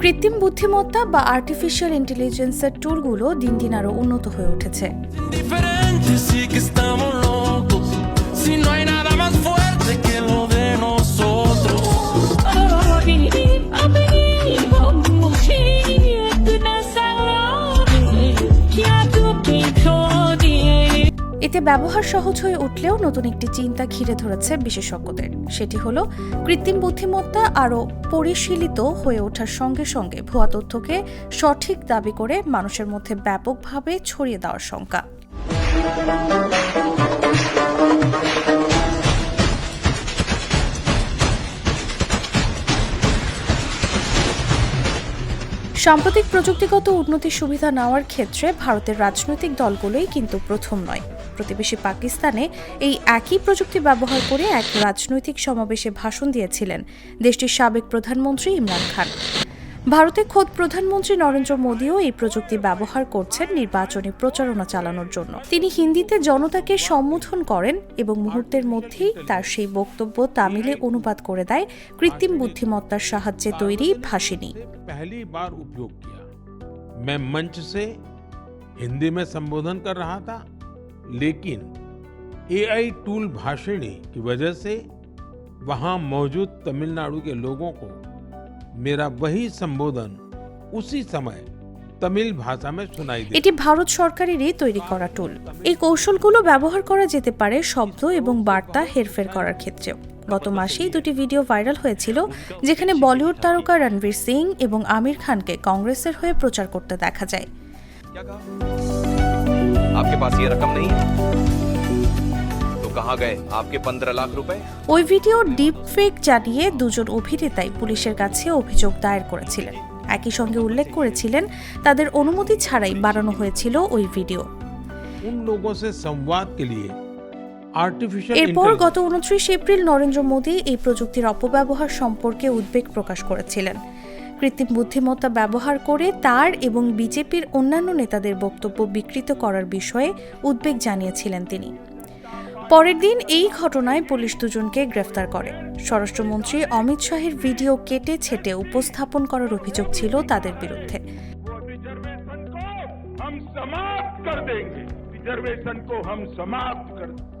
কৃত্রিম বুদ্ধিমত্তা বা আর্টিফিশিয়াল ইন্টেলিজেন্সের টুলগুলো দিন দিন আরও উন্নত হয়ে uঠেছে এতে ব্যবহার সহজ হয়ে উঠলেও নতুন একটি চিন্তা ঘিরে ধরেছে বিশেষজ্ঞদের। সেটি হল, কৃত্রিম বুদ্ধিমত্তা আরও পরিশীলিত হয়ে ওঠার সঙ্গে সঙ্গে ভুয়া তথ্যকে সঠিক দাবি করে মানুষের মধ্যে ব্যাপকভাবে ছড়িয়ে দেওয়ার শঙ্কা। সাম্প্রতিক প্রযুক্তিগত উন্নতির সুবিধা নেওয়ার ক্ষেত্রে ভারতের রাজনৈতিক দলগুলোই কিন্তু প্রথম নয়। প্রতিবেশী পাকিস্তানে এই একই প্রযুক্তি ব্যবহার করে এক রাজনৈতিক সমাবেশে ভাষণ দিয়েছিলেন দেশটির সাবেক প্রধানমন্ত্রী ইমরান খান ভারতে খোদ প্রধানমন্ত্রী নরেন্দ্র মোদীও এই প্রযুক্তি ব্যবহার করছেন নির্বাচনী প্রচারণা চালানোর জন্য তিনি হিন্দিতে জনতাকে সম্বোধন করেন এবং মুহূর্তের মধ্যেই তার সেই বক্তব্য তামিলে অনুবাদ করে দেয় কৃত্রিম বুদ্ধিমত্তার সাহায্যে তৈরি ভাষিনী पहली बार उपयोग किया मैं मंच से हिंदी में संबोधन कर रहा था लेकिन एआई टूल भाषिणी की वजह से वहां मौजूद तमिलनाडु के लोगों को मेरा वही संबोधन उसी समय तमिल भाषा में सुनाई दिया এটি ভারত সরকারেরই তৈরি করা টুল এই কৌশলগুলো ব্যবহার করা যেতে পারে শব্দ এবং বার্তা হেরফের করার ক্ষেত্রেও গত মাসেই দুটি ভিডিও ভাইরাল হয়েছিল যেখানে বলিউড তারকা রণবীর সিং এবং আমির খানকে কংগ্রেসের হয়ে প্রচার করতে দেখা যায় क्या कहा आपके पास ये रकम नहीं है तो कहाँ गए आपके पंद्रह लाख रुपए ওই ভিডিও ডিপ ফেক জানিয়ে দুজন অভিনেতাই পুলিশের কাছে অভিযোগ দায়ের করেছিলেন একই সঙ্গে উল্লেখ করেছিলেন তাদের অনুমতি ছাড়াই বানানো হয়েছিল ওই ভিডিও उन लोगों से संवाद के लिए आर्टिफिशियल এরপর গত উনত্রিশ এপ্রিল নরেন্দ্র মোদী এই প্রযুক্তির অপব্যবহার সম্পর্কে উদ্বেগ প্রকাশ করেছিলেন কৃত্রিম বুদ্ধিমত্তা ব্যবহার করে তার এবং বিজেপির অন্যান্য নেতাদের বক্তব্য বিকৃত করার বিষয়ে উদ্বেগ জানিয়েছিলেন তিনি পরের দিন এই ঘটনায় পুলিশ দুজনকে গ্রেফতার করে স্বরাষ্ট্রমন্ত্রী অমিত শাহের ভিডিও কেটে ছেটে উপস্থাপন করার অভিযোগ ছিল তাদের বিরুদ্ধে रिजर्वेशन को हम समाप्त कर देंगे रिजर्वेशन को हम समाप्त कर देंगे